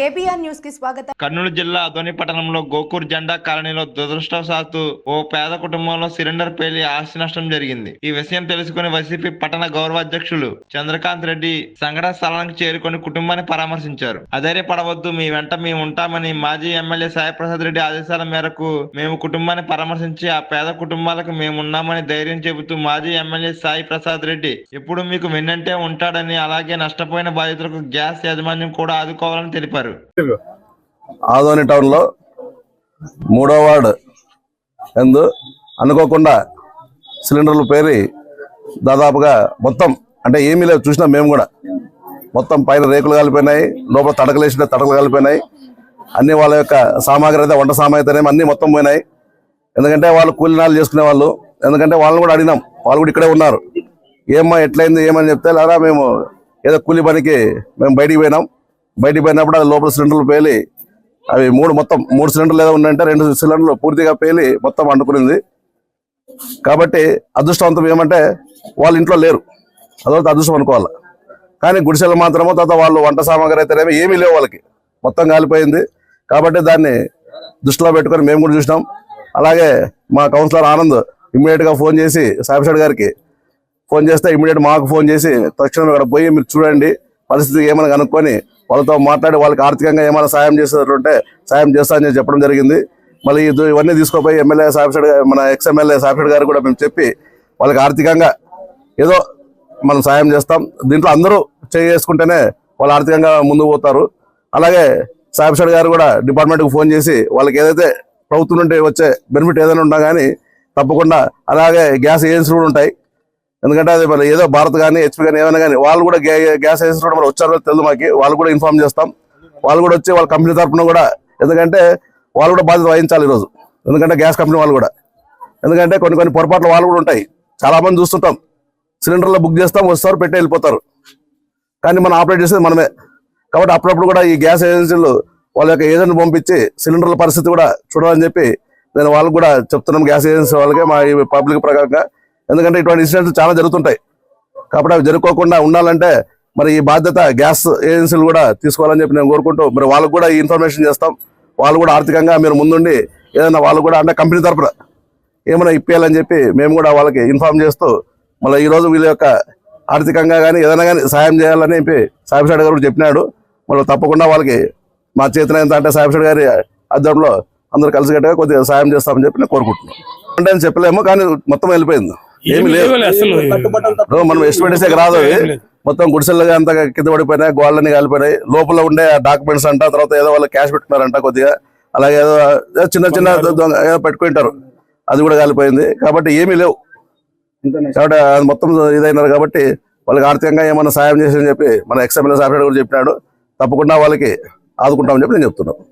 KBR న్యూస్కి స్వాగతం. కర్నూలు జిల్లా అదోని పట్టణంలో గోకూర్ జెండా కాలనీలో దురదృష్టవశాత్తు ఓ పేద కుటుంబంలో సిలిండర్ పేలి ఆస్తి నష్టం జరిగింది. ఈ విషయం తెలుసుకుని వైసీపీ పట్టణ గౌరవ అధ్యక్షులు చంద్రకాంత్ రెడ్డి సంఘటన స్థలానికి చేరుకొని కుటుంబాన్ని పరామర్శించారు. అధైర్యపడవద్దు మీ వెంట మేము ఉంటామని మాజీ ఎమ్మెల్యే సాయిప్రసాద్ రెడ్డి ఆదేశాల మేరకు మేము కుటుంబాన్ని పరామర్శించి ఆ పేద కుటుంబాలకు మేమున్నామని ధైర్యం చెబుతూ మాజీ ఎమ్మెల్యే సాయి ప్రసాద్ రెడ్డి ఎప్పుడు మీకు వెన్నంటే ఉంటాడని అలాగే నష్టపోయిన బాధితులకు గ్యాస్ యాజమాన్యం కూడా ఆదుకోవాలని తెలిపారు. ఆదోని టౌన్లో మూడో వార్డు ఎందు అనుకోకుండా సిలిండర్లు పేరి దాదాపుగా మొత్తం అంటే ఏమీ లేదు చూసినాం మేము కూడా. మొత్తం పైన రేకులు కాలిపోయినాయి లోపల తడకలేసిన తడకలు కాలిపోయినాయి. అన్ని వాళ్ళ యొక్క సామాగ్రి అయితే వంట సామాగ్రి అన్నీ అన్ని మొత్తం పోయినాయి. ఎందుకంటే వాళ్ళు కూలినాలు చేసుకునే వాళ్ళు. ఎందుకంటే వాళ్ళని కూడా అడిగినాం వాళ్ళు కూడా ఇక్కడే ఉన్నారు. ఏమ్మా ఎట్లయింది ఏమని చెప్తే లేదా మేము ఏదో కూలి పనికి మేము బయటికి పోయినాం. బయటికి పోయినప్పుడు అది లోపల సిలిండర్లు పేలి అవి మూడు మొత్తం మూడు సిలిండర్లు ఏదో ఉన్నాయంటే రెండు సిలిండర్లు పూర్తిగా పేలి మొత్తం అంటుకునింది. కాబట్టి అదృష్టవంతం ఏమంటే వాళ్ళు ఇంట్లో లేరు. అదొక అదృష్టం అనుకోవాలి. కానీ గుడిసెలు మాత్రమో తర్వాత వాళ్ళు వంట సామాగ్రి అయితేనేమి ఏమీ లేవు వాళ్ళకి. మొత్తం కాలిపోయింది. కాబట్టి దాన్ని దృష్టిలో పెట్టుకొని మేము కూడా చూసినాం. అలాగే మా కౌన్సిలర్ ఆనంద్ ఇమ్మీడియట్గా ఫోన్ చేసి సాయిప్రసాద్ గారికి ఫోన్ చేస్తే ఇమ్మీడియట్ మాకు ఫోన్ చేసి తక్షణం అక్కడ పోయి మీరు చూడండి పరిస్థితి ఏమైనా కనుక్కొని వాళ్ళతో మాట్లాడి వాళ్ళకి ఆర్థికంగా ఏమైనా సాయం చేసేటట్టుంటే సాయం చేస్తానని చెప్పడం జరిగింది. మళ్ళీ ఇవన్నీ తీసుకుపోయి ఎమ్మెల్యే సాయిప్రసాద్ మన ఎక్స్ ఎమ్మెల్యే సాయిప్రసాద్ గారు కూడా మేము చెప్పి వాళ్ళకి ఆర్థికంగా ఏదో మనం సాయం చేస్తాం. దీంట్లో అందరూ చేసుకుంటేనే వాళ్ళు ఆర్థికంగా ముందుకు పోతారు. అలాగే సాయిప్రసాద్ గారు కూడా డిపార్ట్మెంట్కి ఫోన్ చేసి వాళ్ళకి ఏదైతే ప్రభుత్వం నుండి వచ్చే బెనిఫిట్ ఏదైనా ఉన్నా కానీ తప్పకుండా అలాగే గ్యాస్ ఏజెన్సీలు కూడా ఉంటాయి. ఎందుకంటే అది మరి ఏదో భారత్ కానీ హెచ్పి కానీ ఏమైనా కానీ వాళ్ళు కూడా గ్యా- గ్యాస్ ఏజెన్సీ కూడా మరి వచ్చారో తెలియదు మాకు. వాళ్ళు కూడా ఇన్ఫార్మ్ చేస్తాం. వాళ్ళు కూడా వచ్చి వాళ్ళ కంపెనీ తరఫున కూడా ఎందుకంటే వాళ్ళు కూడా బాధ్యత వహించాలి ఈరోజు. ఎందుకంటే గ్యాస్ కంపెనీ వాళ్ళు కూడా. ఎందుకంటే కొన్ని కొన్ని పొరపాట్లు వాళ్ళు కూడా ఉంటాయి. చాలామంది చూస్తుంటాం. సిలిండర్లో బుక్ చేస్తాం వస్తారు పెట్టి వెళ్ళిపోతారు. కానీ మనం ఆపరేట్ చేసేది మనమే. కాబట్టి అప్పుడప్పుడు కూడా ఈ గ్యాస్ ఏజెన్సీలు వాళ్ళ యొక్క ఏజెంట్ పంపించి సిలిండర్ల పరిస్థితి కూడా చూడాలని చెప్పి నేను వాళ్ళకు కూడా చెప్తున్నాం. గ్యాస్ ఏజెన్సీ వాళ్ళకి మా ఈ పబ్లిక్ ప్రకారంగా ఎందుకంటే ఇటువంటి ఇన్సిడెంట్స్ చాలా జరుగుతుంటాయి. కాబట్టి అవి జరుపుకోకుండా ఉండాలంటే మరి ఈ బాధ్యత గ్యాస్ ఏజెన్సీలు కూడా తీసుకోవాలని చెప్పి నేను కోరుకుంటూ మరి వాళ్ళకు కూడా ఈ ఇన్ఫర్మేషన్ చేస్తాం. వాళ్ళు కూడా ఆర్థికంగా మీరు ముందుండి ఏదైనా వాళ్ళు కూడా అంటే కంపెనీ తరపున ఏమైనా ఇప్పేయాలని చెప్పి మేము కూడా వాళ్ళకి ఇన్ఫార్మ్ చేస్తూ మళ్ళీ ఈరోజు వీళ్ళ యొక్క ఆర్థికంగా కానీ ఏదైనా కానీ సాయం చేయాలని చెప్పి సాయిబిషాడ్ గారు కూడా చెప్పినాడు. మళ్ళీ తప్పకుండా వాళ్ళకి మా చేతనైనంత అంటే సాయిబిషాడ్ గారి అద్దంలో అందరూ కలిసికట్టుగా కొద్దిగా సాయం చేస్తామని చెప్పి నేను కోరుకుంటున్నాను. అంటే అని చెప్పలేము కానీ మొత్తం వెళ్ళిపోయింది. ఏమి లేదు అసలు మనం ఎస్టిమేట్ రాదు మొత్తం గుడిసెలుగా అంత కింద పడిపోయినాయి గోళ్ళని కాలిపోయినాయి. లోపల ఉండే డాక్యుమెంట్స్ అంట తర్వాత ఏదో వాళ్ళు క్యాష్ పెట్టుకున్నారంట కొద్దిగా. అలాగే ఏదో చిన్న చిన్న ఏదో పెట్టుకుంటారు. అది కూడా కాలిపోయింది. కాబట్టి ఏమీ లేవు. కాబట్టి అది మొత్తం ఇదైనారు కాబట్టి వాళ్ళకి ఆర్థికంగా ఏమైనా సాయం చేసి చెప్పి మన ఎక్స్ఎమ్ఎల్ఏ సాఫ్ట్వేర్ కూడా చెప్పినాడు. తప్పకుండా వాళ్ళకి ఆదుకుంటామని చెప్పి నేను చెప్తున్నాను